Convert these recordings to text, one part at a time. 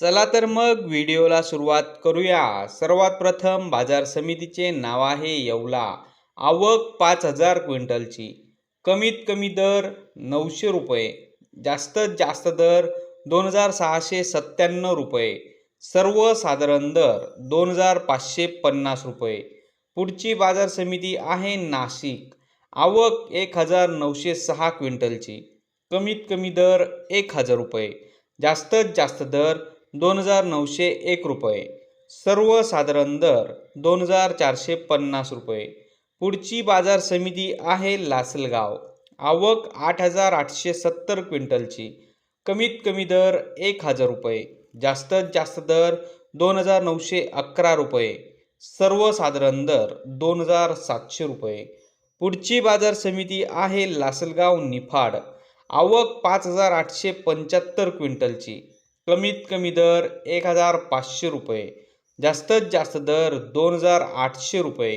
चला तर मग व्हिडिओला सुरुवात करूया. सर्वात प्रथम बाजार समितीचे नाव आहे येवला. आवक पाच हजार क्विंटलची. कमीत कमी दर नऊशे रुपये. जास्तीत जास्त दर दोन हजार सहाशे सत्त्याण्णव रुपये. सर्वसाधारण दर दोन हजार पाचशे पन्नास रुपये. पुढची बाजार समिती आहे नाशिक. आवक एक हजार नऊशे सहा क्विंटलची. कमीत कमी दर एक हजार रुपये. जास्तीत जास्त दर दोन हजार नऊशे एक रुपये. सर्वसाधारण दर दोन हजार चारशे पन्नास रुपये. पुढची बाजार समिती आहे लासलगाव. आवक आठ हजार आठशे सत्तर क्विंटलची. कमीत कमी दर एक हजार रुपये. जास्तीत जास्त दर दोन हजार नऊशे अकरा रुपये. सर्वसाधारण दर दोन हजार सातशे रुपये. पुढची बाजार समिती आहे लासलगाव निफाड. आवक पाच हजार आठशे पंच्याहत्तर क्विंटलची. कमीत कमी दर एक हजार पाचशे रुपये जास्तीत जास्त दर दोन हजार आठशे रुपये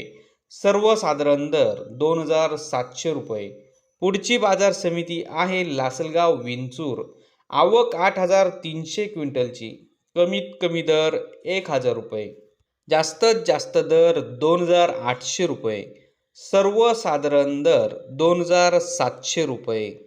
सर्वसाधारण दर दोन हजार सातशे रुपये. पुढची बाजार समिती आहे लासलगाव विंचूर. आवक आठ हजार तीनशे क्विंटलची कमीत कमी दर एक हजार रुपये. जास्तीत जास्त दर दोन हजार आठशे रुपये सर्वसाधारण दर दोन हजार सातशे रुपये.